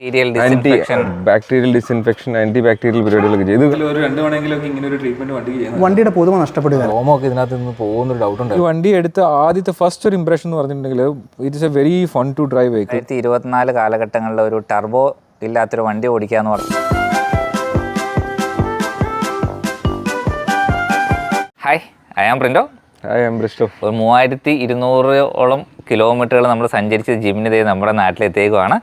Bacterial disinfection bacterial disinfection anti bacterial പരിപാടികളൊക്കെ ചെയ്തു ഒരു രണ്ട് മണിയെങ്കിലൊക്കെ ഇങ്ങനെ ഒരു ട്രീറ്റ്മെന്റ് ചെയ്യുന്നത് വണ്ടിയുടെ പൊതുവെ നഷ്ടപ്പെടുക. ഇതിനകത്ത് നിന്ന് പോകുന്നൊരു ഡൗട്ട് ഉണ്ട്. ഈ വണ്ടി എടുത്ത ആദ്യത്തെ ഫസ്റ്റ് ഒരു ഇംപ്രഷൻ എന്ന് പറഞ്ഞിട്ടുണ്ടെങ്കിൽ it's a very fun to drive രണ്ടായിരത്തി ഇരുപത്തിനാല് കാലഘട്ടങ്ങളിൽ ഒരു ടർബോ ഇല്ലാത്തൊരു വണ്ടി ഓടിക്കുക എന്ന് പറഞ്ഞു. ഹായ് ഐ ആം പ്രിന്റോ ഒരു മൂവായിരത്തി ഇരുന്നൂറോളം കിലോമീറ്ററുകൾ നമ്മൾ സഞ്ചരിച്ച് ജിമ്മിന് ചെയ്ത് നമ്മുടെ നാട്ടിലെത്തേക്കുവാണ്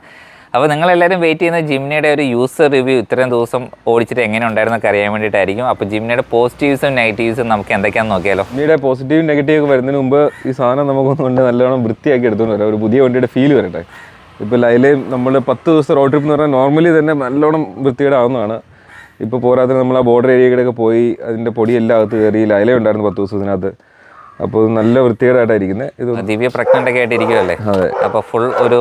അപ്പോൾ നിങ്ങളെല്ലാവരും വെയിറ്റ് ചെയ്യുന്ന ജിംനയുടെ ഒരു യൂസർ റിവ്യൂ ഇത്രയും ദിവസം ഓടിച്ചിട്ട് എങ്ങനെ ഉണ്ടായിരുന്നൊക്കെ അറിയാൻ വേണ്ടിയിട്ടായിരിക്കും. അപ്പോൾ ജിംനയുടെ പോസിറ്റീവ്സും നെഗറ്റീവ്സും നമുക്ക് എന്തൊക്കെയാണെന്ന് നോക്കിയാലോ. ജിമ്മിയുടെ പോസിറ്റീവ് നെഗറ്റീവ് വരുന്നതിന് മുമ്പ് ഈ സാധനം നമുക്കൊന്നും കൊണ്ട് നല്ലോണം വൃത്തിയാക്കി എടുത്തുകൊണ്ട് വരാം. ഒരു പുതിയ വണ്ടിയുടെ ഫീൽ വരട്ടെ. ഇപ്പോൾ ലൈലയും നമ്മൾ പത്ത് ദിവസം റോഡ് ട്രിപ്പ് എന്ന് പറഞ്ഞാൽ നോർമലി തന്നെ നല്ലോണം വൃത്തിയുടെ ആവുന്നതാണ്. ഇപ്പോൾ പോരാതെ നമ്മൾ ആ ബോർഡർ ഏരിയയിലൊക്കെ പോയി അതിന്റെ പൊടിയെല്ലാം അകത്ത് കയറി ലൈല ഉണ്ടായിരുന്നു പത്ത് ദിവസത്തിനകത്ത് അപ്പോൾ നല്ല വൃത്തികേടായിട്ടായിരിക്കുന്നത് ഇത് ദിവ്യ പ്രഗ്നന്റ് ഒക്കെ ആയിട്ടിരിക്കുമല്ലേ അതെ. അപ്പോൾ ഫുൾ ഒരു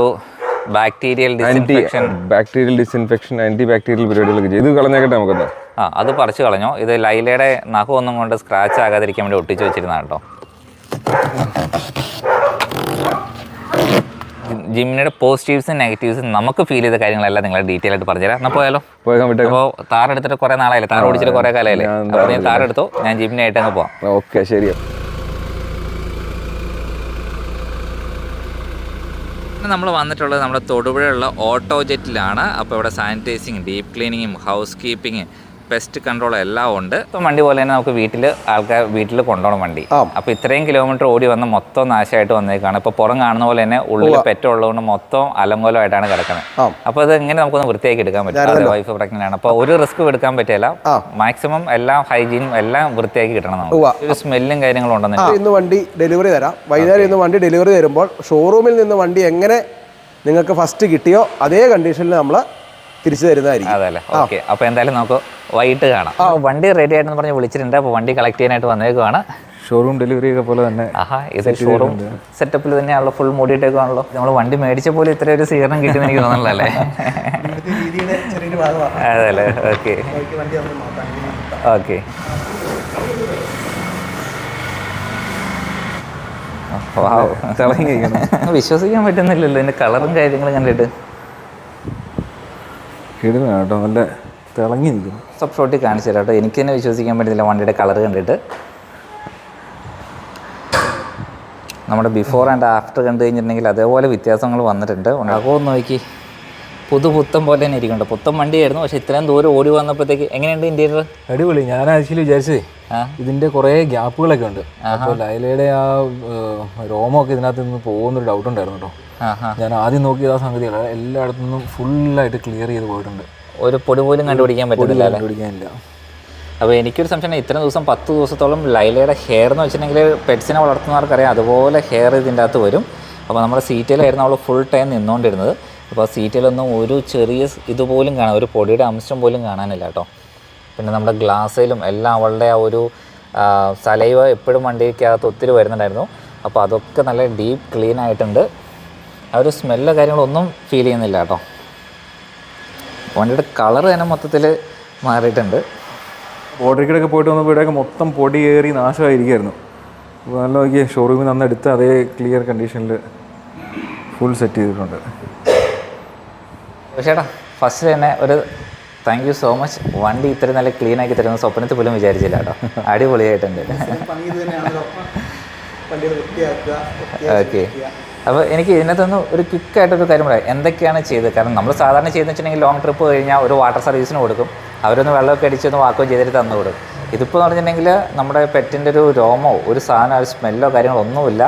bacterial disinfection disinfection bacterial disinfection anti bacterial പരിപാടികളൊക്കെ ചെയ്തു കളഞ്ഞേക്കട്ടെ നമുക്കൊന്ന്. ആ അത് പറിച്ചു കളഞ്ഞു. ഇത് ലൈലയുടെ നഖം ഒന്നും കൊണ്ട് സ്ക്രാച്ച് ആകാതിരിക്കാൻ വേണ്ടി ഒട്ടിച്ചു വെച്ചിരുന്നതാണ് കേട്ടോ ജിമ്മിനിയുടെ പോസിറ്റീവ്സും നെഗറ്റീവ്സും നമുക്ക് ഫീൽ ചെയ്ത കാര്യങ്ങളെല്ലാം നിങ്ങളെ ഡീറ്റെയിൽ ആയിട്ട് പറഞ്ഞുതരാം. എന്നാൽ പോയാലോ? അപ്പോൾ താറെടുത്തിട്ട് കുറേ നാളായില്ലേ? താറ് ഓടിച്ചിട്ട് കുറേ കാലമായില്ലേ? അപ്പോൾ ഞാൻ താറെടുത്തു ഞാൻ ജിമ്മിനായിട്ട് അങ്ങ് പോവാം. ഓക്കെ ശരി നമ്മൾ വന്നിട്ടുള്ളത് നമ്മുടെ തൊടുപുഴയുള്ള ഓട്ടോ ജെറ്റിലാണ്. അപ്പോൾ ഇവിടെ സാനിറ്റൈസിങ് ഡീപ് ക്ലീനിങ്ങും ഹൗസ് കീപ്പിംഗ് പെസ്റ്റ് കൺട്രോൾ എല്ലാം ഉണ്ട്. ഇപ്പം വണ്ടി പോലെ തന്നെ നമുക്ക് വീട്ടിൽ ആൾക്കാർ വീട്ടിൽ കൊണ്ടുപോകണം വണ്ടി. അപ്പോൾ ഇത്രയും കിലോമീറ്റർ ഓടി വന്ന് മൊത്തം നാശമായിട്ട് വന്നേക്കാണ്. ഇപ്പോൾ പുറം കാണുന്ന പോലെ തന്നെ ഉള്ളിൽ പെറ്റുള്ളതുകൊണ്ട് മൊത്തം അലങ്കോലമായിട്ടാണ് കിടക്കുന്നത് അപ്പോൾ അത് എങ്ങനെ നമുക്കൊന്ന് വൃത്തിയാക്കി എടുക്കാൻ പറ്റും? വൈഫ് പ്രഗ്നന്റ് ആണ് അപ്പോൾ ഒരു റിസ്ക് എടുക്കാൻ പറ്റില്ല. മാക്സിമം എല്ലാം ഹൈജീനും എല്ലാം വൃത്തിയാക്കി കിട്ടണം നമുക്ക്. ഒരു സ്മെല്ലും കാര്യങ്ങളും ഉണ്ടെന്നുണ്ടെങ്കിൽ ഇന്ന് വണ്ടി ഡെലിവറി തരാം. വൈകുന്നേരം ഇന്ന് വണ്ടി ഡെലിവറി തരുമ്പോൾ ഷോറൂമിൽ നിന്ന് വണ്ടി എങ്ങനെ നിങ്ങൾക്ക് ഫസ്റ്റ് കിട്ടിയോ അതേ കണ്ടീഷനിൽ നമ്മൾ തിരിച്ചു തരുന്നതായിരിക്കും. അതെ അല്ലേ? ഓക്കെ. അപ്പോൾ എന്തായാലും നമുക്ക് വൈകിട്ട് കാണാം. അപ്പോൾ വണ്ടി റെഡി ആയിട്ടെന്ന് പറഞ്ഞ് വിളിച്ചിട്ടുണ്ട്. അപ്പോൾ വണ്ടി കളക്ട് ചെയ്യാനായിട്ട് വന്നേക്കുവാണ്. ഷോറൂം ഡെലിവറി ഒക്കെ പോലെ തന്നെ ആഹാ ഇത് ഷോറൂം സെറ്റപ്പിൽ തന്നെയാണല്ലോ ഫുൾ മൂടിയിട്ടേക്കാണല്ലോ നമ്മൾ വണ്ടി മേടിച്ച പോലെ ഇത്ര ഒരു സ്വീകരണം കിട്ടുമെന്ന് എനിക്ക് തോന്നുന്നില്ല അല്ലേ രീതിയുടെ ചെറിയൊരു ഭാഗമാണ് അതെ അല്ലേ? ഓക്കെ. വണ്ടി നമ്മൾ നോക്കാം ഓക്കെ വിശ്വസിക്കാൻ പറ്റുന്നില്ലല്ലോ. ഇതിന്റെ കളറും കാര്യങ്ങളും കണ്ടിട്ട്. കിടുന്ന കേട്ടോ നല്ല തിളങ്ങി നിൽക്കുന്നു. സബ് ഷോട്ടിൽ കാണിച്ചു തരാം കേട്ടോ. എനിക്ക് തന്നെ വിശ്വസിക്കാൻ പറ്റുന്നില്ല വണ്ടിയുടെ കളർ കണ്ടിട്ട്. നമ്മുടെ ബിഫോർ ആൻഡ് ആഫ്റ്റർ കണ്ടു കഴിഞ്ഞിട്ടുണ്ടെങ്കിൽ അതേപോലെ വ്യത്യാസങ്ങൾ വന്നിട്ടുണ്ട്. ഉണ്ടാകുമോ നോക്കി. പുതു പുത്തം പോലെ തന്നെ ഇരിക്കുന്നുണ്ട്. പുത്തം വണ്ടിയായിരുന്നു പക്ഷെ ഇത്രയും ദൂരം ഓടി വന്നപ്പോഴത്തേക്ക് എങ്ങനെയുണ്ട് ഇന്റീരിയർ അടിപൊളി. ഞാൻ ആക്ച്വലി വിചാരിച്ചേ ആ. ഇതിന്റെ കുറേ ഗ്യാപ്പുകളൊക്കെ ഉണ്ട്. അപ്പോൾ ലൈലയുടെ ആ രോമമൊക്കെ ഇതിനകത്ത് നിന്ന് പോകുന്നൊരു ഡൗട്ട് ഉണ്ടായിരുന്നു കേട്ടോ. ഞാൻ ആദ്യം നോക്കിയത് ആ സംഗതികൾ എല്ലായിടത്തു നിന്നും ഫുള്ളായിട്ട് ക്ലിയർ ചെയ്ത് പോയിട്ടുണ്ട്. ഒരു പൊടി പോലും കണ്ടുപിടിക്കാൻ പറ്റില്ല കണ്ടുപിടിക്കാനില്ല. അപ്പോൾ എനിക്കൊരു സംശയം ഇത്രയും ദിവസം പത്ത് ദിവസത്തോളം ലൈലയുടെ ഹെയർ എന്ന് വെച്ചിട്ടുണ്ടെങ്കിൽ പെറ്റ്സിനെ വളർത്തുന്നവർക്കറിയാം. അതുപോലെ ഹെയർ ഇതിന്റെ അകത്ത് വരും. അപ്പോൾ നമ്മുടെ സീറ്റിലായിരുന്നു അവൾ ഫുൾ ടൈം നിന്നുകൊണ്ടിരുന്നത്. അപ്പോൾ സീറ്റിലൊന്നും ഒരു ചെറിയ ഇതുപോലും കാണാൻ ഒരു പൊടിയുടെ അംശം പോലും കാണാനില്ല കേട്ടോ. പിന്നെ നമ്മുടെ ഗ്ലാസ്സിലും എല്ലാം അവളുടെ ആ ഒരു സലൈവ എപ്പോഴും വണ്ടിക്കകത്ത് ഒത്തിരി വരുന്നുണ്ടായിരുന്നു. അപ്പോൾ അതൊക്കെ നല്ല ഡീപ്പ് ക്ലീൻ ആയിട്ടുണ്ട്. ആ ഒരു സ്മെല്ലോ കാര്യങ്ങളൊന്നും ഫീൽ ചെയ്യുന്നില്ല കേട്ടോ. വണ്ടിയുടെ കളർ തന്നെ മൊത്തത്തിൽ മാറിയിട്ടുണ്ട്. ബോർഡറിക്കടൊക്കെ പോയിട്ട് വന്നപ്പോൾ ഇവിടെയൊക്കെ മൊത്തം പൊടി ഏറി നാശമായിരിക്കുമായിരുന്നു നല്ല നോക്കിയ ഷോറൂമിൽ നിന്ന് എടുത്ത് അതേ ക്ലിയർ കണ്ടീഷനിൽ ഫുൾ സെറ്റ് ചെയ്തിട്ടുണ്ട്. ചേട്ടാ ഫസ്റ്റ് തന്നെ ഒരു താങ്ക് യു സോ മച്ച് വണ്ടി ഇത്രയും നല്ല ക്ലീൻ ആക്കി തരുന്ന സ്വപ്നത്തിൽ പോലും വിചാരിച്ചില്ല കേട്ടോ. അടിപൊളിയായിട്ടുണ്ട് ഓക്കെ അപ്പോൾ എനിക്ക് ഇതിനകത്തൊന്ന് ഒരു ക്വിക്കായിട്ടൊരു കാര്യം പറയാം. എന്തൊക്കെയാണ് ചെയ്തത്? കാരണം നമ്മൾ സാധാരണ ചെയ്തെന്ന് വെച്ചിട്ടുണ്ടെങ്കിൽ ലോങ് ട്രിപ്പ് കഴിഞ്ഞാൽ ഒരു വാട്ടർ സർവീസിന് കൊടുക്കും. അവരൊന്ന് വെള്ളമൊക്കെ അടിച്ചൊന്ന് വാക്കോ ചെയ്തിട്ട് തന്നു കൊടുക്കും. ഇതിപ്പോൾ എന്ന് പറഞ്ഞിട്ടുണ്ടെങ്കിൽ നമ്മുടെ പെറ്റിന്റെ ഒരു രോമോ ഒരു സാധനം ഒരു സ്മെല്ലോ കാര്യങ്ങളോ ഒന്നുമില്ല.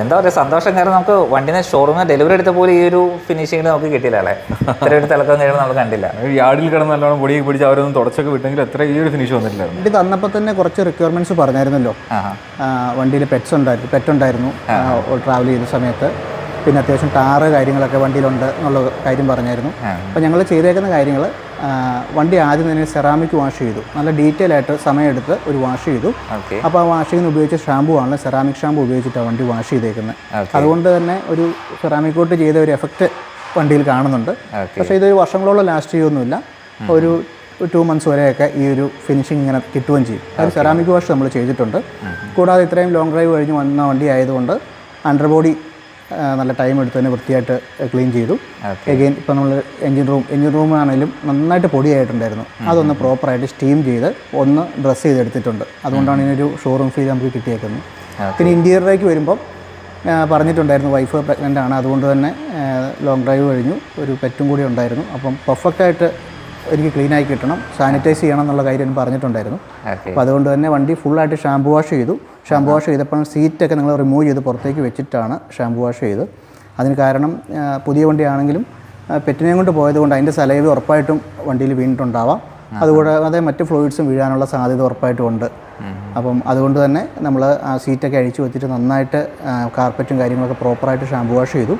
എന്താ പറയുക സന്തോഷം കാരണം നമുക്ക് വണ്ടിനെ ഷോറൂമിൽ ഡെലിവറി എടുത്ത പോലെ ഈ ഒരു ഫിനിഷിംഗ് നമുക്ക് കിട്ടില്ല അല്ലേ? ഇത്ര ഒരു തിളക്കം കഴിയുമ്പോൾ നമ്മൾ കണ്ടില്ല. യാർഡിൽ കിടന്ന് നല്ലോണം പൊടി പിടിച്ച് അവരൊന്നും തുടച്ചൊക്കെ വിട്ടെങ്കിൽ എത്ര ഈ ഒരു ഫിനിഷ് വന്നിട്ടില്ല വണ്ടി തന്നപ്പോൾ തന്നെ കുറച്ച് റിക്വയർമെന്റ്സ് പറഞ്ഞായിരുന്നല്ലോ. വണ്ടിയിൽ പെറ്റ്സ് ഉണ്ടായിരുന്നു പെറ്റ് ഉണ്ടായിരുന്നു ട്രാവൽ ചെയ്യുന്ന സമയത്ത്. പിന്നെ അത്യാവശ്യം ടാറ് കാര്യങ്ങളൊക്കെ വണ്ടിയിലുണ്ട് എന്നുള്ള കാര്യം പറഞ്ഞായിരുന്നു. അപ്പോൾ ഞങ്ങൾ ചെയ്തേക്കുന്ന കാര്യങ്ങൾ വണ്ടി ആദ്യം തന്നെ സെറാമിക് വാഷ് ചെയ്തു. നല്ല ഡീറ്റെയിൽ ആയിട്ട് സമയമെടുത്ത് ഒരു വാഷ് ചെയ്തു. അപ്പോൾ ആ വാഷിങ്ങിന് ഉപയോഗിച്ച ഷാമ്പു ആണ് സെറാമിക് ഷാമ്പു ഉപയോഗിച്ചിട്ടാണ് വണ്ടി വാഷ് ചെയ്തേക്കുന്നത്. അതുകൊണ്ട് തന്നെ ഒരു സെറാമിക് കോട്ട് ചെയ്ത ഒരു എഫക്റ്റ് വണ്ടിയിൽ കാണുന്നുണ്ട്. പക്ഷേ ഇതൊരു വർഷങ്ങളോളം ലാസ്റ്റ് ചെയ്യൊന്നുമില്ല ഒരു ടു മന്ത്സ് വരെയൊക്കെ ഈ ഒരു ഫിനിഷിംഗ് ഇങ്ങനെ കിട്ടുകയും ചെയ്യും. അത് സെറാമിക് വാഷ് നമ്മൾ ചെയ്തിട്ടുണ്ട്. കൂടാതെ ഇത്രയും ലോങ് ഡ്രൈവ് കഴിഞ്ഞ് വന്ന വണ്ടി ആയതുകൊണ്ട് അണ്ടർ ബോഡി ആ, നല്ല ടൈം എടുത്ത് തന്നെ വൃത്തിയായിട്ട് ക്ലീൻ ചെയ്തു. എഗെയിൻ ഇപ്പോൾ നമ്മൾ എൻജിൻ റൂം എൻജിൻ റൂം ആണെങ്കിലും നന്നായിട്ട് പൊടിയായിട്ടുണ്ടായിരുന്നു. അതൊന്ന് പ്രോപ്പറായിട്ട് സ്റ്റീം ചെയ്ത് ഒന്ന് ഡ്രസ്സ് ചെയ്തെടുത്തിട്ടുണ്ട്. അതുകൊണ്ടാണ് ഇതിനൊരു ഷോറൂം ഫീൽ നമുക്ക് കിട്ടിയേക്കുന്നത്. പിന്നെ ഇന്റീരിയറിലേക്ക് വരുമ്പം പറഞ്ഞിട്ടുണ്ടായിരുന്നു വൈഫ് പ്രഗ്നന്റ് ആണ്. അതുകൊണ്ട് തന്നെ ലോങ് ഡ്രൈവ് കഴിഞ്ഞു. ഒരു പെറ്റും കൂടി ഉണ്ടായിരുന്നു. അപ്പം പെർഫെക്റ്റായിട്ട് എനിക്ക് ക്ലീൻ ആയി കിട്ടണം. സാനിറ്റൈസ് ചെയ്യണം എന്നുള്ള കാര്യം പറഞ്ഞിട്ടുണ്ടായിരുന്നു. അപ്പോൾ അതുകൊണ്ട് തന്നെ വണ്ടി ഫുള്ളായിട്ട് ഷാംപൂ വാഷ് ചെയ്തു. ഷാംപൂ വാഷ് ചെയ്തപ്പോൾ സീറ്റൊക്കെ നിങ്ങൾ റിമൂവ് ചെയ്ത് പുറത്തേക്ക് വെച്ചിട്ടാണ് ഷാംപൂ വാഷ് ചെയ്ത്. അതിന് കാരണം പുതിയ വണ്ടിയാണെങ്കിലും പെറ്റിനെയും കൊണ്ട് പോയതുകൊണ്ട് അതിന്റെ സലൈവ് ഉറപ്പായിട്ടും വണ്ടിയിൽ വീണിട്ടുണ്ടാവാം. അതുകൂടാതെ മറ്റ് ഫ്ലൂയിഡ്സും വീഴാനുള്ള സാധ്യത ഉറപ്പായിട്ടും ഉണ്ട് അപ്പം അതുകൊണ്ട് തന്നെ നമ്മൾ ആ സീറ്റൊക്കെ അഴിച്ചു വെച്ചിട്ട് നന്നായിട്ട് കാർപ്പറ്റും കാര്യങ്ങളൊക്കെ പ്രോപ്പറായിട്ട് ഷാംപൂ വാഷ് ചെയ്തു.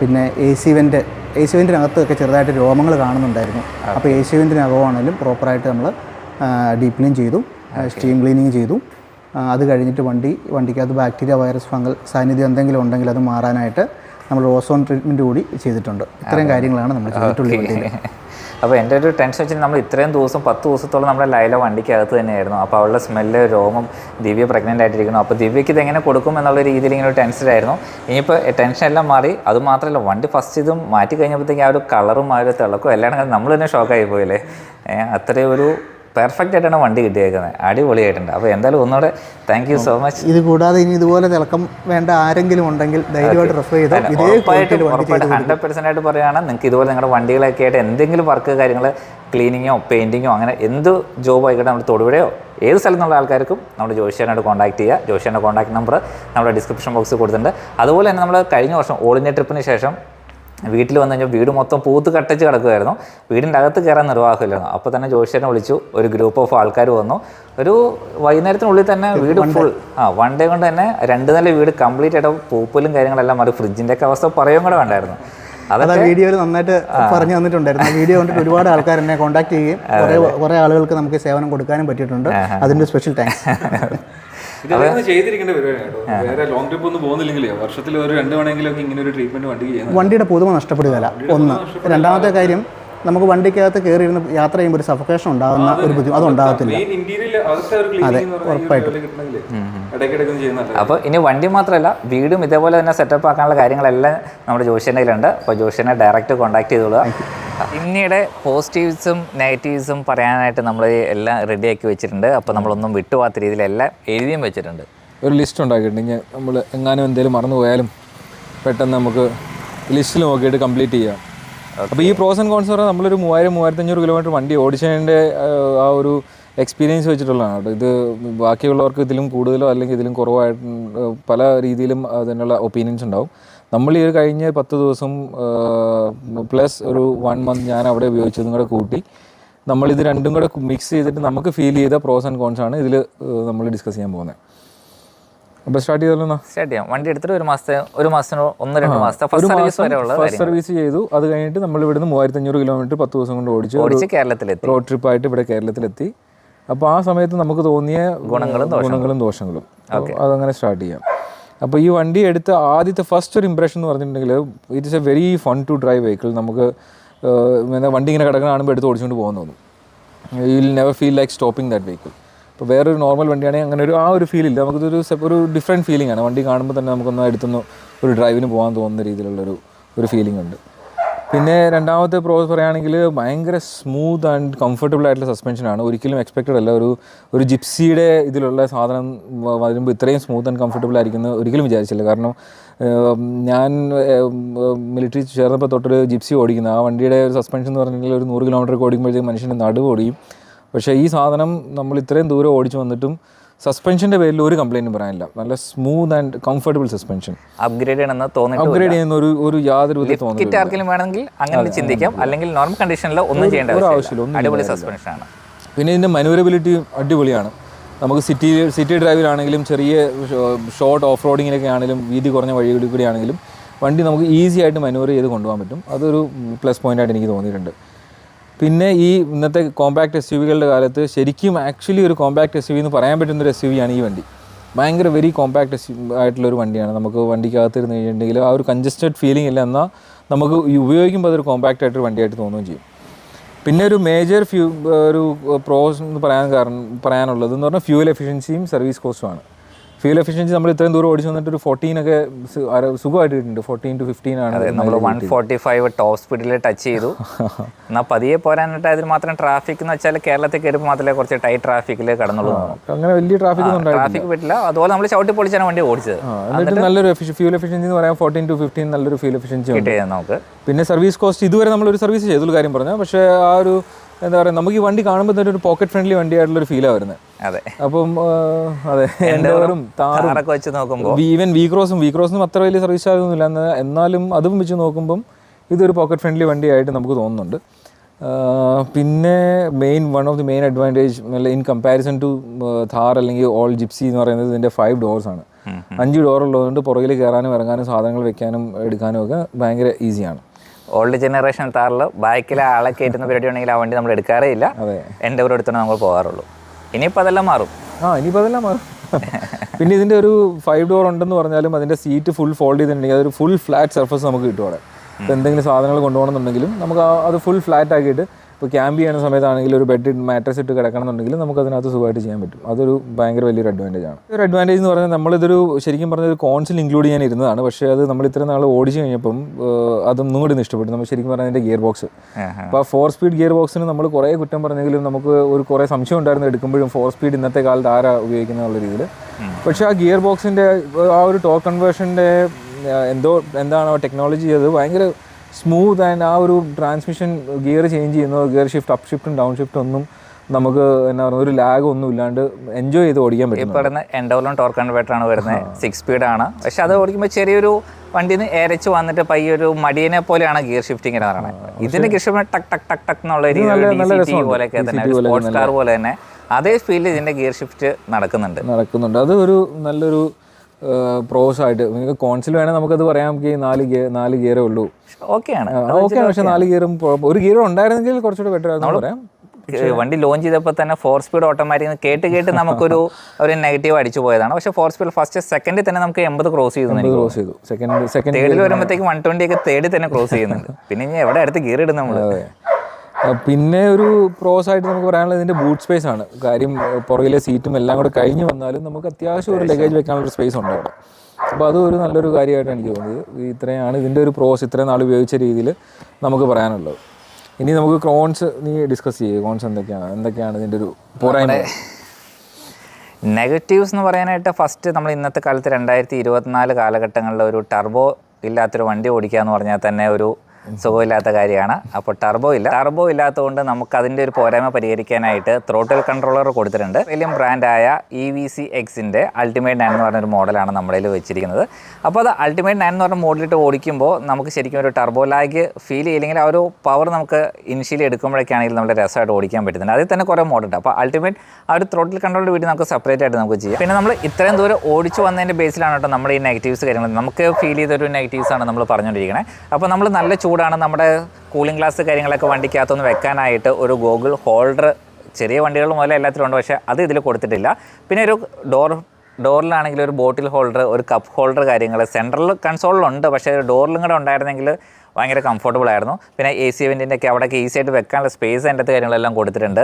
പിന്നെ A C vent A C വെന്റിനകത്തൊക്കെ ചെറുതായിട്ട് രോമങ്ങൾ കാണുന്നുണ്ടായിരുന്നു. അപ്പോൾ എ സി വെന്റിനകമാണെങ്കിലും പ്രോപ്പറായിട്ട് നമ്മൾ ഡീപ്പ് ക്ലീൻ ചെയ്തു സ്റ്റീം ക്ലീനിങ് ചെയ്തു. അത് കഴിഞ്ഞിട്ട് വണ്ടി വണ്ടിക്കകത്ത് ബാക്ടീരിയ വൈറസ് ഫംഗൽ സാന്നിധ്യം എന്തെങ്കിലും ഉണ്ടെങ്കിൽ അത് മാറാനായിട്ട് നമ്മൾ റോസോൺ ട്രീറ്റ്മെന്റ് കൂടി ചെയ്തിട്ടുണ്ട്. ഇത്രയും കാര്യങ്ങളാണ് നമ്മൾ ചെയ്തിട്ടുള്ളത് അപ്പോൾ എന്റെ ഒരു ടെൻഷൻ വെച്ചാൽ നമ്മൾ ഇത്രയും ദിവസം പത്ത് ദിവസത്തോളം നമ്മുടെ ലൈല വണ്ടിക്കകത്ത് തന്നെയായിരുന്നു. അപ്പോൾ അവളുടെ സ്മെല്ല് രോമം ദിവ്യ പ്രഗ്നന്റ് ആയിട്ടിരിക്കുന്നു. അപ്പോൾ ദിവ്യക്ക് ഇതെങ്ങനെ കൊടുക്കും എന്നുള്ള രീതിയിൽ ഇങ്ങനെ ഒരു ടെൻഷനായിരുന്നു ഇനിയിപ്പോൾ ടെൻഷൻ എല്ലാം മാറി. അത് മാത്രമല്ല വണ്ടി ഫസ്റ്റ് ഇതും മാറ്റി കഴിഞ്ഞപ്പോഴത്തേക്കും ആ ഒരു കളറും ആ ഒരു തിളക്കും എല്ലാം നമ്മൾ തന്നെ ഷോക്കായി പോയില്ലേ? അത്രയും ഒരു പെർഫെക്റ്റ് ആയിട്ടാണ് വണ്ടി കിട്ടിയേക്കുന്നത്. അടിപൊളിയായിട്ടുണ്ട്. അപ്പോൾ എന്തായാലും ഒന്നുകൂടെ താങ്ക് യു സോ മച്ച് ഇത് കൂടാതെ ഇനി ഇതുപോലെ തിളക്കം വേണ്ട ആരെങ്കിലും ഉണ്ടെങ്കിൽ ധൈര്യമായിട്ട് റെഫർ ചെയ്ത്? ഇതേ ക്വാളിറ്റിയിൽ ഉറപ്പായിട്ടും ഉറപ്പായിട്ടും ഹൺഡ്രഡ് പെർസെന്റ് ആയിട്ട് പറയുകയാണെങ്കിൽ നിങ്ങൾക്ക് ഇതുപോലെ നിങ്ങളുടെ വണ്ടികളൊക്കെ ആയിട്ട് എന്തെങ്കിലും വർക്ക് കാര്യങ്ങൾ ക്ലീനിങ്ങോ പെയിന്റിങ്ങോ അങ്ങനെ എന്ത് ജോബ് ആയിക്കോട്ടെ നമ്മൾ തൊടുപുഴയോ ഏത് സ്ഥലത്ത് നിന്നുള്ള ആൾക്കാർക്കും നമ്മുടെ ജോഷിയാനായിട്ട് കോൺടാക്ട് ചെയ്യുക. ജോഷിയാന്റെ കോൺടാക്ട് നമ്പർ നമ്മുടെ ഡിസ്ക്രിപ്ഷൻ ബോക്സിൽ കൊടുത്തിട്ടുണ്ട്. അതുപോലെ തന്നെ നമ്മൾ കഴിഞ്ഞ വർഷം ഓൾ ഇന്ത്യ ട്രിപ്പിന് ശേഷം വീട്ടിൽ വന്നു കഴിഞ്ഞാൽ വീട് മൊത്തം പൂത്ത് കട്ടച്ച് കിടക്കുമായിരുന്നു വീടിന്റെ അകത്ത് കയറാൻ നിർവാഹമില്ലായിരുന്നു. അപ്പോൾ തന്നെ ജോഷിയനെ വിളിച്ചു. ഒരു ഗ്രൂപ്പ് ഓഫ് ആൾക്കാർ വന്നു. ഒരു വൈകുന്നേരത്തിനുള്ളിൽ തന്നെ വീട് ഫുൾ ആ വൺ ഡേ കൊണ്ട് തന്നെ രണ്ട് നില വീട് കംപ്ലീറ്റ് ആയിട്ട് പൂപ്പലും കാര്യങ്ങളെല്ലാം മാറി. ഫ്രിഡ്ജിന്റെ ഒക്കെ അവസ്ഥ പറയുകയും കൂടെ വേണ്ടായിരുന്നു. അതെ വീഡിയോയിൽ നന്നായിട്ട് പറഞ്ഞു തന്നിട്ടുണ്ടായിരുന്നു. വീഡിയോ കണ്ടിട്ട് ഒരുപാട് ആൾക്കാർ എന്നെ കോൺടാക്ട് ചെയ്യുകയും കുറേ കുറേ ആളുകൾക്ക് നമുക്ക് സേവനം കൊടുക്കാനും പറ്റിയിട്ടുണ്ട്. അതിന്റെ സ്പെഷ്യൽ താങ്ക്സ് ചെയ്തിരിക്കേണ്ട പരിപാടിയാണ് കേട്ടോ. വേറെ ലോങ് ട്രിപ്പ് ഒന്നും പോകുന്നില്ലെങ്കിലേ വർഷത്തിൽ ഒരു രണ്ട് ഇങ്ങനെ ഒരു ട്രീറ്റ്മെന്റ് വണ്ടിക്ക് ചെയ്യുന്നത്. വണ്ടിയുടെ പുതുമ നഷ്ടപ്പെടുകയില്ല. ഒന്ന്. രണ്ടാമത്തെ കാര്യം നമുക്ക് വണ്ടിക്കകത്ത് കയറി ഇരുന്ന് യാത്ര ചെയ്യുമ്പോൾ ഒരു സഫക്കേഷൻ ഉണ്ടാകുന്ന ഒരു ബുദ്ധിമുട്ട് അത് ഉണ്ടാകത്തില്ല ക്ലീനിങ് ഉറപ്പായിട്ടും. അപ്പോൾ ഇനി വണ്ടി മാത്രമല്ല വീടും ഇതേപോലെ തന്നെ സെറ്റപ്പ് ആക്കാനുള്ള കാര്യങ്ങളെല്ലാം നമ്മുടെ ജോഷിന്റെ കയ്യിലുണ്ട്. അപ്പോൾ ജോഷിനെ ഡയറക്റ്റ് കോൺടാക്ട് ചെയ്തോളുക. പിന്നീട് പോസിറ്റീവ്സും നെഗറ്റീവ്സും പറയാനായിട്ട് നമ്മൾ എല്ലാം റെഡിയാക്കി വെച്ചിട്ടുണ്ട്. അപ്പോൾ നമ്മളൊന്നും വിട്ടുപോകാത്ത രീതിയിൽ എല്ലാം എഴുതിയും വെച്ചിട്ടുണ്ട്. ഒരു ലിസ്റ്റ് ഉണ്ടാക്കിയിട്ടുണ്ട്. നമ്മൾ എങ്ങാനും എന്തെങ്കിലും മറന്നു പോയാലും പെട്ടെന്ന് നമുക്ക് ലിസ്റ്റിൽ നോക്കിയിട്ട് കംപ്ലീറ്റ് ചെയ്യാം. അപ്പോൾ ഈ പ്രോസ് ആൻഡ് കോൺസ് പറഞ്ഞാൽ നമ്മളൊരു മൂവായിരം മൂവായിരത്തഞ്ഞൂറ് കിലോമീറ്റർ വണ്ടി ഓടിച്ചതിന്റെ ആ ഒരു എക്സ്പീരിയൻസ് വെച്ചിട്ടുള്ളതാണ് കേട്ടോ. ഇത് ബാക്കിയുള്ളവർക്ക് ഇതിലും കൂടുതലോ അല്ലെങ്കിൽ ഇതിലും കുറവായിട്ട് പല രീതിയിലും അതിനുള്ള ഒപ്പീനിയൻസ് ഉണ്ടാവും. നമ്മൾ ഈ ഒരു കഴിഞ്ഞ പത്ത് ദിവസം പ്ലസ് ഒരു വൺ മന്ത് ഞാൻ അവിടെ ഉപയോഗിച്ചതും കൂടെ കൂട്ടി നമ്മൾ ഇത് രണ്ടും കൂടെ മിക്സ് ചെയ്തിട്ട് നമുക്ക് ഫീൽ ചെയ്ത പ്രോസ് ആൻഡ് കോൺസ് ആണ് ഇതിൽ നമ്മൾ ഡിസ്കസ് ചെയ്യാൻ പോകുന്നത് അപ്പോൾ സ്റ്റാർട്ട് ചെയ്തല്ലോ സ്റ്റാർട്ട് ചെയ്യാം. വണ്ടി എടുത്തിട്ട് ഒരു മാസത്തെ ഒരു മാസത്തിനോ ഒന്ന് രണ്ട് മാസത്തെ ഫസ്റ്റ് സർവീസ് വരെ ഉള്ള ഫസ്റ്റ് സർവീസ് ചെയ്തു. അത് കഴിഞ്ഞിട്ട് നമ്മൾ ഇവിടുന്ന് മൂവായിരത്തി അഞ്ഞൂറ് കിലോമീറ്റർ പത്ത് ദിവസം കൊണ്ട് ഓടിച്ചു ഓടിച്ച് കേരളത്തിലെത്തി. റോഡ് ട്രിപ്പായിട്ട് ഇവിടെ കേരളത്തിലെത്തി. അപ്പോൾ ആ സമയത്ത് നമുക്ക് തോന്നിയ ഗുണങ്ങളും ഗുണങ്ങളും ദോഷങ്ങളും. അതങ്ങനെ സ്റ്റാർട്ട് ചെയ്യാം. അപ്പോൾ ഈ വണ്ടി എടുത്ത ആദ്യത്തെ ഫസ്റ്റ് ഒരു ഇമ്പ്രഷൻ എന്ന് പറഞ്ഞിട്ടുണ്ടെങ്കിൽ it is a very fun to drive vehicle നമുക്ക് വണ്ടി ഇങ്ങനെ കിടക്കുന്ന കാണുമ്പോൾ എടുത്ത് ഓടിച്ചുകൊണ്ട് പോകാൻ തോന്നും. You will never feel like stopping that vehicle ഇപ്പോൾ വേറൊരു നോർമൽ വണ്ടിയാണെങ്കിൽ അങ്ങനെ ഒരു ആ ഒരു ഫീൽ ഇല്ല. നമുക്കിതൊരു ഒരു ഡിഫറെന്റ് ഫീലിംഗ് ആണ്. വണ്ടി കാണുമ്പോൾ തന്നെ നമുക്കൊന്ന് എടുത്തൊന്ന് ഒരു ഡ്രൈവിന് പോകാൻ തോന്നുന്ന രീതിയിലുള്ളൊരു ഒരു ഫീലിംഗ് ഉണ്ട്. പിന്നെ രണ്ടാമത്തെ പ്രോസ് പറയുകയാണെങ്കിൽ ഭയങ്കര സ്മൂത്ത് ആൻഡ് കംഫർട്ടബിൾ ആയിട്ടുള്ള സസ്പെൻഷനാണ് ഒരിക്കലും എക്സ്പെക്റ്റഡ് അല്ല. ഒരു ഒരു ജിപ്സിയുടെ ഇതിലുള്ള സാധനം വരുമ്പോൾ ഇത്രയും സ്മൂത്ത് ആൻഡ് കംഫർട്ടബിൾ ആയിരിക്കുന്നത് ഒരിക്കലും വിചാരിച്ചില്ല. കാരണം ഞാൻ മിലിറ്ററി ചേർന്നപ്പോൾ തൊട്ടൊരു ജിപ്സി ഓടിക്കുന്നത് ആ വണ്ടിയുടെ ഒരു സസ്പെൻഷൻ എന്ന് പറഞ്ഞിട്ടുണ്ടെങ്കിൽ ഒരു നൂറ് കിലോമീറ്റർ ഓടിക്കുമ്പോഴത്തേക്ക് മനുഷ്യന്റെ നടുവ് ഓടിയും. പക്ഷേ ഈ സാധനം നമ്മൾ ഇത്രയും ദൂരം ഓടിച്ചു വന്നിട്ടും സസ്പെൻഷന്റെ പേരിൽ ഒരു കംപ്ലൈന്റും പറയാനില്ല. നല്ല smooth and comfortable suspension upgrade ചെയ്യണമെന്ന് തോന്നി അപ്ഗ്രേഡ് ചെയ്യുന്ന ഒരു ഒരു യാതൊരു വിധ തോന്നുന്നു ആർക്കെങ്കിലും വേണമെങ്കിൽ അങ്ങനെ ചിന്തിക്കാം. അല്ലെങ്കിൽ നോർമൽ കണ്ടീഷനിൽ ഒന്നും ചെയ്യേണ്ട ഒരു ആവശ്യമില്ല. ഒന്നും അടിപൊളി സസ്പെൻഷനാണ് പിന്നെ ഇതിന്റെ മനൂരബിലിറ്റി അടിപൊളിയാണ്. നമുക്ക് സിറ്റി സിറ്റി ഡ്രൈവിലാണെങ്കിലും ചെറിയ ഷോർട്ട് ഓഫ് റോഡിങ്ങിലൊക്കെ ആണെങ്കിലും വീതി കുറഞ്ഞ വഴികളിൽ കൂടി ആണെങ്കിലും വണ്ടി നമുക്ക് ഈസി ആയിട്ട് മനുവർ ചെയ്ത് കൊണ്ടുപോകാൻ പറ്റും. അതൊരു പ്ലസ് പോയിന്റ് ആയിട്ട് എനിക്ക് തോന്നിയിട്ടുണ്ട്. പിന്നെ ഈ ഇന്നത്തെ കോമ്പാക്ട് എസ് യു വികളുടെ കാലത്ത് ശരിക്കും ആക്ച്വലി ഒരു കോമ്പാക്ട് എസ് യു വി എന്ന് പറയാൻ പറ്റുന്ന ഒരു എസ് യു വി ആണ് ഈ വണ്ടി. ഭയങ്കര വെരി കോമ്പാക്ട് ആയിട്ടുള്ള ഒരു വണ്ടിയാണ്. നമുക്ക് വണ്ടിക്കകത്ത് ഇരുന്ന് കഴിഞ്ഞിട്ടുണ്ടെങ്കിൽ ആ ഒരു കൺജസ്റ്റഡ് ഫീലിംഗ് ഇല്ല എന്നാൽ നമുക്ക് ഉപയോഗിക്കുമ്പോൾ അതൊരു കോമ്പാക്റ്റ് ആയിട്ടൊരു വണ്ടിയായിട്ട് തോന്നുകയും ചെയ്യും. പിന്നെ ഒരു മേജർ ഫ്യൂ ഒരു പ്രോസ് എന്ന് പറയാൻ കാരണം പറയാനുള്ളത് എന്ന് പറഞ്ഞാൽ ഫ്യൂവൽ എഫിഷ്യൻസിയും സർവീസ് കോസ്റ്റുമാണ് ഫ്യൂൽ എഫിഷ്യൻസി നമ്മൾ ഇത്രയും ദൂരം ഓടിച്ചു വന്നിട്ട് ഒരു ഫോർട്ടീൻ ഒക്കെ സുഖമായിട്ടിട്ടുണ്ട് സുഖമായിട്ട് കിട്ടുന്നുണ്ട് ഫോർട്ടീൻ ടു ഫിഫ്റ്റീൻ ആണ് നമ്മൾ വൺ ഫോർട്ടി ഫൈവ് ടോപ്പ് സ്പീഡിൽ ടച്ച് ചെയ്തു. എന്നാൽ പതിയെ പോരാനായിട്ട് അതിൽ മാത്രം ട്രാഫിക് എന്ന് വെച്ചാൽ കേരളത്തിൽ കയറുമ്പോൾ മാത്രമേ കുറച്ച് ടൈറ്റ് ട്രാഫിക്കിൽ കടന്നുള്ളൂ. അങ്ങനെ വലിയ ട്രാഫിക് ട്രാഫിക് പറ്റില്ല അതുപോലെ നമ്മൾ ചവിട്ടി പൊളിച്ചാണ് വണ്ടി ഓടിച്ചത്. എന്നിട്ട് നല്ലൊരു ഫ്യൂൽ എഫിഷ്യൻസി എന്ന് പറയാൻ ഫോർട്ടീൻ ടു ഫിഫ്റ്റീൻ നല്ലൊരു ഫ്യൂൽ എഫിഷ്യൻസി കിട്ടിയത് നമുക്ക്. പിന്നെ സർവീസ് കോസ്റ്റ് ഇതുവരെ നമ്മൾ ഒരു സർവീസ് ചെയ്തൊരു കാര്യം പറഞ്ഞു പക്ഷേ ആ ഒരു എന്താ പറയുക നമുക്ക് ഈ വണ്ടി കാണുമ്പോൾ തന്നെ ഒരു പോക്കറ്റ് ഫ്രണ്ട്ലി വണ്ടി ആയിട്ടുള്ള ഒരു ഫീലാണ് വരുന്നത് അതെ. അപ്പം അതെ എൻഡവറും താറും. ഒക്കെ വെച്ച് നോക്കുമ്പോൾ ഈവൻ വി ക്രോസും വി ക്രോസും അത്ര വലിയ സർവീസ് ആയതൊന്നുമില്ല എന്നാലും അതും വെച്ച് നോക്കുമ്പം ഇതൊരു പോക്കറ്റ് ഫ്രണ്ട്ലി വണ്ടി ആയിട്ട് നമുക്ക് തോന്നുന്നുണ്ട്. പിന്നെ main one of the main advantage in comparison to Thar അല്ലെങ്കിൽ ഓൾ ജിപ്സി എന്ന് പറയുന്നത് ഇതിന്റെ ഫൈവ് ഡോർസ് ആണ്. അഞ്ച് ഡോർ ഉള്ളതുകൊണ്ട് പുറകിൽ കയറാനും ഇറങ്ങാനും സാധനങ്ങൾ വെക്കാനും എടുക്കാനും ഒക്കെ ഭയങ്കര ഈസിയാണ് ഓൾഡ് ജനറേഷൻ താറിൽ ബാക്കിലെ ആളെ കയറ്റുന്ന പരിപാടി ഉണ്ടെങ്കിൽ ആ വണ്ടി നമ്മൾ എടുക്കാറേ ഇല്ല. എന്റെ കൂടെ എടുത്തോണ്ട് നമ്മൾ പോകാറുള്ളൂ. ഇനിയിപ്പോൾ അതെല്ലാം മാറും. ആ ഇനിയിപ്പോൾ അതെല്ലാം മാറും. പിന്നെ ഇതിന്റെ ഒരു ഫൈവ് ഡോർ ഉണ്ടെന്ന് പറഞ്ഞാലും അതിന്റെ സീറ്റ് ഫുൾ ഫോൾഡ് ചെയ്തിട്ടുണ്ടെങ്കിൽ അതൊരു ഫുൾ ഫ്ലാറ്റ് സർഫസ് നമുക്ക് കിട്ടും അവിടെ. എന്തെങ്കിലും സാധനങ്ങൾ കൊണ്ടുപോകണമെന്നുണ്ടെങ്കിലും നമുക്ക് അത് ഫുൾ ഫ്ലാറ്റ് ആക്കിയിട്ട് ഇപ്പോൾ ക്യാമ്പ് ചെയ്യുന്ന സമയത്താണെങ്കിൽ ഒരു ബെഡ് മാട്രസ് ഇട്ട് കിടക്കണമെന്നുണ്ടെങ്കിൽ നമുക്ക് അതിനകത്ത് സുഖമായിട്ട് ചെയ്യാൻ പറ്റും. അതൊരു ഭയങ്കര വലിയൊരു അഡ്വാന്റേജ് ആണ്. ഒരു അഡ്വാന്റേജ് എന്ന് പറഞ്ഞാൽ നമ്മളിതൊരു ശരിക്കും പറഞ്ഞ ഒരു കോൺസിൽ ഇൻക്ലൂഡ് ചെയ്യാൻ ഇരുന്നതാണ്. പക്ഷേ അത് നമ്മൾ ഇത്ര നാൾ ഓടിച്ച് കഴിഞ്ഞപ്പം അതൊന്നും കൂടി ഇഷ്ടപ്പെട്ടു നമ്മൾ ശരിക്കും പറഞ്ഞാൽ അതിന്റെ ഗിയർ ബോക്സ് അപ്പോൾ ആ ഫോർ സ്പീഡ് ഗിയർ ബോക്സിന് നമ്മൾ കുറേ കുറ്റം പറഞ്ഞെങ്കിലും നമുക്ക് ഒരു കുറേ സംശയം ഉണ്ടായിരുന്നു എടുക്കുമ്പോഴും ഫോർ സ്പീഡ് ഇന്നത്തെ കാലത്ത് ആരാ ഉപയോഗിക്കുന്ന എന്നുള്ള രീതിയിൽ. പക്ഷേ ആ ഗിയർ ബോക്സിന്റെ ആ ഒരു ടോക്ക് കൺവേർഷന്റെ എന്തോ എന്താണോ ടെക്നോളജി അത് ഭയങ്കര സ്മൂത്ത് ആൻഡ് ആ ഒരു ട്രാൻസ്മിഷൻ ഗിയർ ചേഞ്ച് ചെയ്യുന്നത് ഗിയർ ഷിഫ്റ്റ് അപ്പ് ഷിഫ്റ്റും ഡൗൺ ഷിഫ്റ്റും ഒന്നും നമുക്ക് എന്നാ പറയുക ഒരു ലാഗ് ഒന്നും ഇല്ലാണ്ട് എൻജോയ് ചെയ്ത് ഓടിക്കാൻ പറ്റും പറയുന്ന എൻഡോലും ടോർക്ക് കൺവേർട്ടർ ആണ് വരുന്നത്. സിക്സ് സ്പീഡാണ് പക്ഷെ അത് ഓടിക്കുമ്പോൾ ചെറിയൊരു വണ്ടിയിൽ നിന്ന് ഏരച്ച് വന്നിട്ട് പയ്യൊരു മടിയനെ പോലെയാണ് ഗിയർ ഷിഫ്റ്റിംഗ് എന്ന് പറയുന്നത് ഇതിന്റെ ഗിയർ ഷിഫ്റ്റ് ടക് ടക് ടക് ടക്ക് എന്നുള്ള രീതിയിൽ. പോലെയൊക്കെ തന്നെ സ്പോർട്സ് കാർ പോലെ തന്നെ അതേ സ്പീഡിൽ ഇതിന്റെ ഗിയർ ഷിഫ്റ്റ് നടക്കുന്നുണ്ട്. നടക്കുന്നുണ്ട്. അത് ഒരു നല്ലൊരു പ്രോസ് ആയിട്ട് നിങ്ങൾക്ക് കോൺസിൽ വേണേൽ നമുക്കത് പറയാം. നമുക്ക് ഈ നാല് ഗിയർ നാല് ഗിയറേ ഉള്ളൂ. ഓക്കെയാണ്. ഓക്കെ പക്ഷേ നാല് ഗിയറും ഒരു ഗിയർ ഉണ്ടായിരുന്നെങ്കിൽ കുറച്ചുകൂടി ബെറ്റർ ആയിരുന്നു പറയാം. വണ്ടി ലോഞ്ച് ചെയ്തപ്പോൾ തന്നെ ഫോർ സ്പീഡ് ഓട്ടോമാറ്റിക് കേട്ട് കേട്ട് നമുക്കൊരു ഒരു നെഗറ്റീവ് അടിച്ചു പോയതാണ്. പക്ഷേ ഫോർ സ്പീഡ് ഫസ്റ്റ് സെക്കൻഡിൽ തന്നെ നമുക്ക് എൺപത് ക്രോസ് ചെയ്തു ക്രോസ് ചെയ്തു. സെക്കൻഡ് സെക്കൻഡ് തേർഡിൽ വരുമ്പോഴത്തേക്ക് വൺ ട്വന്റി ഒക്കെ തേർഡിൽ തന്നെ ക്രോസ് ചെയ്യുന്നുണ്ട്. പിന്നെ ഇനി എവിടെ അടുത്ത് ഗിയർ ഇടും നമ്മൾ പിന്നെ ഒരു പ്രോസ് ആയിട്ട് നമുക്ക് പറയാനുള്ളത് ഇതിന്റെ ബൂട്ട് സ്പേസ് ആണ്. കാര്യം പുറകിലെ സീറ്റും എല്ലാം കൂടെ കഴിഞ്ഞ് വന്നാലും നമുക്ക് അത്യാവശ്യം ഒരു ലഗേജ് വെക്കാനുള്ള സ്പേസ് ഉണ്ട് അവിടെ. അപ്പോൾ അതും ഒരു നല്ലൊരു കാര്യമായിട്ടാണ് എനിക്ക് തോന്നുന്നത് ഇത്രയാണ് ഇതിന്റെ ഒരു പ്രോസ് ഇത്രയും നാൾ ഉപയോഗിച്ച രീതിയിൽ നമുക്ക് പറയാനുള്ളത്. ഇനി നമുക്ക് ക്രോൺസ് നീ ഡിസ്കസ് ചെയ്യുക ക്രോൺസ് എന്തൊക്കെയാണ്? എന്തൊക്കെയാണ് ഇതിന്റെ ഒരു പോരായ്മ? നെഗറ്റീവ്സ് എന്ന് പറയാനായിട്ട് ഫസ്റ്റ് നമ്മൾ ഇന്നത്തെ കാലത്ത് രണ്ടായിരത്തി ഇരുപത്തിനാല് കാലഘട്ടങ്ങളിൽ ഒരു ടർബോ ഇല്ലാത്തൊരു വണ്ടി ഓടിക്കുക എന്ന് പറഞ്ഞാൽ തന്നെ ഒരു സുഖമില്ലാത്ത കാര്യമാണ്. അപ്പോൾ ടർബോ ഇല്ല. ടർബോ ഇല്ലാത്തതുകൊണ്ട് നമുക്ക് അതിന്റെ ഒരു പോരായ്മ പരിഹരിക്കാനായിട്ട് ത്രോട്ടിൽ കൺട്രോളർ കൊടുത്തിട്ടുണ്ട്. വലിയ ബ്രാൻഡായ ഇ വി സി എക്സിന്റെ അൾട്ടിമേറ്റ് നയൻ എന്ന് പറഞ്ഞൊരു മോഡലാണ് നമ്മുടെ വെച്ചിരിക്കുന്നത്. അപ്പോൾ അത് അൾട്ടിമേറ്റ് നയൻ എന്ന് പറഞ്ഞ മോഡലിട്ട് ഓടിക്കുമ്പോൾ നമുക്ക് ശരിക്കും ഒരു ടർബോ ലാഗ് ഫീൽ ചെയ്യില്ലെങ്കിൽ ആ ഒരു പവർ നമുക്ക് ഇനിഷ്യലി എടുക്കുമ്പോഴേക്കാണെങ്കിൽ നമ്മുടെ രസമായിട്ട് ഓടിക്കാൻ പറ്റുന്നുണ്ട്. അതിൽ തന്നെ കുറേ മോഡുണ്ട്. അപ്പോൾ അൾട്ടിമേറ്റ് ആ ഒരു ത്രോട്ടിൽ കൺട്രോളിന്റെ വീഡിയോ നമുക്ക് സെപ്പറേറ്റ് ആയിട്ട് നമുക്ക് ചെയ്യാം. പിന്നെ നമ്മൾ ഇത്രയും ദൂരം ഓടിച്ചു വന്നതിന്റെ ബേസിലാണ് കേട്ടോ നമ്മുടെ ഈ നെഗറ്റീവ്സ് കാര്യങ്ങൾ നമുക്ക് ഫീൽ ചെയ്തൊരു നെഗറ്റീവ്സാണ് നമ്മൾ പറഞ്ഞുകൊണ്ടിരിക്കുന്നത് അപ്പോൾ നമ്മൾ നല്ല ചൂടാണ് നമ്മുടെ കൂളിംഗ് ഗ്ലാസ് കാര്യങ്ങളൊക്കെ വണ്ടിക്കകത്തൊന്ന് വെക്കാനായിട്ട് ഒരു ഗോഗിൾ ഹോൾഡർ ചെറിയ വണ്ടികൾ മുതലേ എല്ലാത്തിലും ഉണ്ട്. പക്ഷേ അത് ഇതിൽ കൊടുത്തിട്ടില്ല. പിന്നെ ഒരു ഡോർ ഡോറിലാണെങ്കിൽ ഒരു ബോട്ടിൽ ഹോൾഡർ ഒരു കപ്പ് ഹോൾഡർ കാര്യങ്ങൾ സെൻട്രൽ കൺസോളിലുണ്ട് പക്ഷേ ഡോറിലും കൂടെ ഉണ്ടായിരുന്നെങ്കിൽ ഭയങ്കര കംഫർട്ടബിൾ ആയിരുന്നു. പിന്നെ എ സി വെന്റിന്റെ ഒക്കെ അവിടെയൊക്കെ ഈസി ആയിട്ട് വെക്കാനുള്ള സ്പേസ് അതിന്റെ അകത്ത് കാര്യങ്ങളെല്ലാം കൊടുത്തിട്ടുണ്ട്.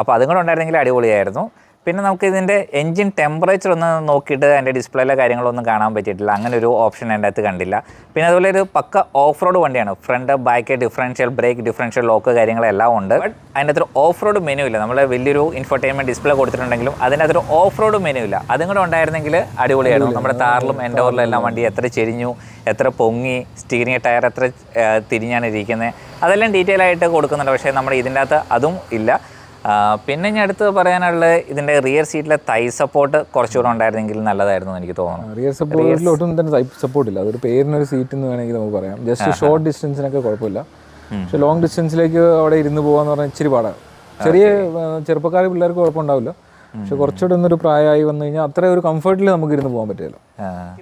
അപ്പോൾ അതും കൂടെ ഉണ്ടായിരുന്നെങ്കിൽ അടിപൊളിയായിരുന്നു. പിന്നെ നമുക്ക് ഇതിന്റെ എൻജിൻ ടെമ്പറേച്ചർ ഒന്ന് നോക്കിയിട്ട് അതിന്റെ ഡിസ്പ്ലേയിലെ കാര്യങ്ങളൊന്നും കാണാൻ പറ്റിയിട്ടില്ല. അങ്ങനെ ഒരു ഓപ്ഷൻ എന്റെ അകത്ത് കണ്ടില്ല. പിന്നെ അതുപോലെ ഒരു പക്ക ഓഫ് റോഡ് വണ്ടിയാണ്. Front back differential brake differential lock കാര്യങ്ങളെല്ലാം ഉണ്ട്. ബട്ട് അതിന്റെ അകത്തൊരു ഓഫ് റോഡ് മെനു ഇല്ല. നമ്മൾ വലിയൊരു ഇൻഫർടൈൻമെന്റ് ഡിസ്പ്ലേ കൊടുത്തിട്ടുണ്ടെങ്കിലും അതിന്റെ അകത്തൊരു ഓഫ് റോഡ് മെനു ഇല്ല. അതും കൂടെ ഉണ്ടായിരുന്നെങ്കിൽ അടിപൊളിയായിരുന്നു. നമ്മുടെ താറിലും എൻഡോറിലും എല്ലാം വണ്ടി എത്ര ചെരിഞ്ഞു എത്ര പൊങ്ങി സ്റ്റീറിംഗ് ടയർ എത്ര തിരിഞ്ഞാണ് ഇരിക്കുന്നത് അതെല്ലാം ഡീറ്റെയിൽ ആയിട്ട് കൊടുക്കുന്നുണ്ട്. പക്ഷേ നമ്മുടെ ഇതിന്റെ അകത്ത് അതും ഇല്ല. പിന്നെ ഞാൻ അടുത്ത് പറയാനുള്ളത് ഇതിന്റെ റിയർ സീറ്റിലെ തൈ സപ്പോർട്ട് കുറച്ചുകൂടെ ഉണ്ടായിരുന്നെങ്കിൽ നല്ലതായിരുന്നു എനിക്ക് തോന്നുന്നു. റിയർ സപ്പോർട്ടിലൊട്ടും തന്നെ സപ്പോർട്ട് ഇല്ല. അതൊരു പേരിനൊരു സീറ്റ് എന്ന് വേണമെങ്കിൽ നമുക്ക് പറയാം. ജസ്റ്റ് ഷോർട്ട് ഡിസ്റ്റൻസിനൊക്കെ കുഴപ്പമില്ല. പക്ഷെ ലോങ് ഡിസ്റ്റൻസിലേക്ക് അവിടെ ഇരുന്ന് പോകാന്ന് പറഞ്ഞാൽ ഇച്ചിരി പാടാണ് ചെറിയ ചെറുപ്പക്കാർ പിള്ളേർക്ക് കുഴപ്പമുണ്ടാവില്ല. പക്ഷെ കുറച്ചുകൂടെ ഒന്നൊരു പ്രായമായി വന്നു കഴിഞ്ഞാൽ അത്ര ഒരു കംഫർട്ടിൽ നമുക്ക് ഇരുന്ന് പോകാൻ പറ്റില്ല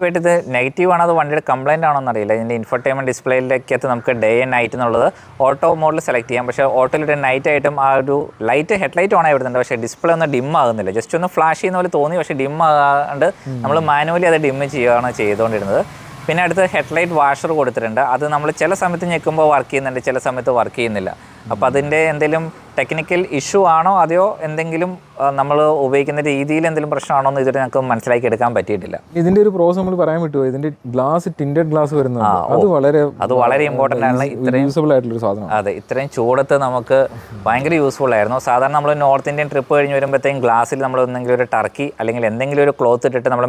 ആയിട്ട് ഇത് നെഗറ്റീവ് ആണോ അത് വണ്ടിയുടെ കംപ്ലൈന്റ് ആണോ എന്നറിയില്ല. ഇതിന്റെ ഇൻഫർടൈൻമെന്റ് ഡിസ്പ്ലേയിലേക്കകത്ത് നമുക്ക് ഡേ ആൻഡ് നൈറ്റ് എന്നുള്ളത്. ഓട്ടോ മോഡിൽ സെലക്ട് ചെയ്യാം. പക്ഷേ ഓട്ടോയിലിട്ട് നൈറ്റ് ആയിട്ടും ആ ഒരു ലൈറ്റ് ഹെഡ് ലൈറ്റ് ആയി വരുന്നുണ്ട്. പക്ഷേ ഡിസ്പ്ലേ ഒന്ന് ഡിം ആകുന്നില്ല. ജസ്റ്റ് ഒന്ന് ഫ്ലാഷ് ചെയ്യുന്ന പോലെ തോന്നി. പക്ഷേ ഡിം ആകാണ്ട് നമ്മൾ മാനുവലി അത് ഡിം ചെയ്യുകയാണ് ചെയ്തുകൊണ്ടിരുന്നത്. പിന്നെ അടുത്ത് ഹെഡ്ലൈറ്റ് വാഷർ കൊടുത്തിട്ടുണ്ട്. അത് നമ്മൾ ചില സമയത്ത് ഞെക്കുമ്പോൾ വർക്ക് ചെയ്യുന്നുണ്ട്. ചില സമയത്ത് വർക്ക് ചെയ്യുന്നില്ല. അപ്പോൾ അതിന്റെ എന്തെങ്കിലും ടെക്നിക്കൽ ഇഷ്യൂ ആണോ അതെയോ എന്തെങ്കിലും നമ്മൾ ഉപയോഗിക്കുന്ന രീതിയിൽ എന്തെങ്കിലും പ്രശ്നമാണോ എന്ന് ഇതുവരെ ഞങ്ങൾക്ക് മനസ്സിലാക്കി എടുക്കാൻ പറ്റിയിട്ടില്ല. ഇതിന്റെ ഒരു പ്രോസ് നമ്മൾ പറയാൻ പറ്റുമോ ഇതിന്റെ ഗ്ലാസ് ടിൻഡഡ് ഗ്ലാസ് വരുന്ന അത് വളരെ അത് വളരെ ഇമ്പോർട്ടന്റ് ആണ്. ഇത്രയും യൂസ്ഫുൾ ആയിട്ടുള്ള ഒരു സാധനം അതെ ഇത്രയും ചൂടത്ത് നമുക്ക് ഭയങ്കര യൂസ്ഫുൾ ആയിരുന്നു. സാധാരണ നമ്മൾ നോർത്ത് ഇന്ത്യൻ ട്രിപ്പ് കഴിഞ്ഞ് വരുമ്പോഴത്തേക്കും ഗ്ലാസ്സിൽ നമ്മൾ എന്തെങ്കിലും ഒരു ടർക്കി അല്ലെങ്കിൽ എന്തെങ്കിലും ഒരു ക്ലോത്ത് ഇട്ടിട്ട് നമ്മൾ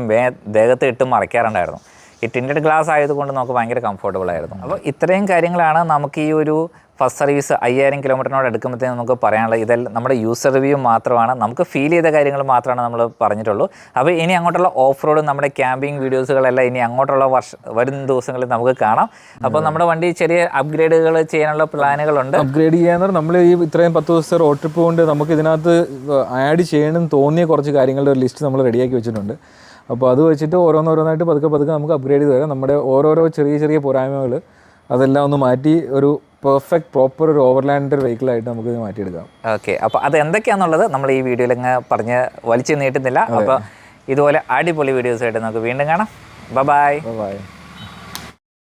ദേഹത്ത് ഇട്ട് മറയ്ക്കാറുണ്ടായിരുന്നു ഈ ടിന്റഡ് ഗ്ലാസ് ആയതുകൊണ്ട് നമുക്ക് ഭയങ്കര കംഫർട്ടബിൾ ആയിരുന്നു. അപ്പോൾ ഇത്രയും കാര്യങ്ങളാണ് നമുക്ക് ഈ ഒരു ഫസ്റ്റ് സർവീസ് അയ്യായിരം കിലോമീറ്ററിനോട് എടുക്കുമ്പോഴത്തേന് നമുക്ക് പറയാനുള്ളത് ഇതെല്ലാം നമ്മുടെ യൂസർ റിവ്യൂ മാത്രമാണ്. നമുക്ക് ഫീൽ ചെയ്ത കാര്യങ്ങൾ മാത്രമാണ് നമ്മൾ പറഞ്ഞിട്ടുള്ളൂ. അപ്പോൾ ഇനി അങ്ങോട്ടുള്ള ഓഫ് റോഡ് നമ്മുടെ ക്യാമ്പിംഗ് വീഡിയോസുകളെല്ലാം ഇനി അങ്ങോട്ടുള്ള വർഷ വരും ദിവസങ്ങളിൽ നമുക്ക് കാണാം. അപ്പോൾ നമ്മുടെ വണ്ടി ചെറിയ അപ്ഗ്രേഡുകൾ ചെയ്യാനുള്ള പ്ലാനുകളുണ്ട്. അപ്ഗ്രേഡ് ചെയ്യാന്ന് നമ്മൾ ഈ ഇത്രയും പത്ത് ദിവസത്തെ റോഡ് ട്രിപ്പ് കൊണ്ട് നമുക്ക് ഇതിനകത്ത് ആഡ് ചെയ്യണമെന്ന് തോന്നിയ കുറച്ച് കാര്യങ്ങളുടെ ഒരു ലിസ്റ്റ് നമ്മൾ റെഡിയാക്കി വെച്ചിട്ടുണ്ട്. അപ്പോൾ അത് വെച്ചിട്ട് ഓരോന്നോരോന്നായിട്ട് പതുക്കെ പതുക്കെ നമുക്ക് അപ്ഗ്രേഡ് ചെയ്ത് തരാം. നമ്മുടെ ഓരോരോ ചെറിയ ചെറിയ പോരായ്മകൾ അതെല്ലാം ഒന്ന് മാറ്റി ഒരു പെർഫെക്റ്റ് പ്രോപ്പർ ഒരു ഓവർലാൻഡ് വെഹിക്കിളായിട്ട് നമുക്ക് ഇത് മാറ്റിയെടുക്കാം. ഓക്കെ അപ്പോൾ അത് എന്തൊക്കെയാണെന്നുള്ളത് നമ്മൾ ഈ വീഡിയോയിൽ അങ്ങ് പറഞ്ഞ് വലിച്ചു നീട്ടുന്നില്ല അപ്പോൾ ഇതുപോലെ അടിപൊളി വീഡിയോസ് ആയിട്ട് നമുക്ക് വീണ്ടും കാണാം. Bye bye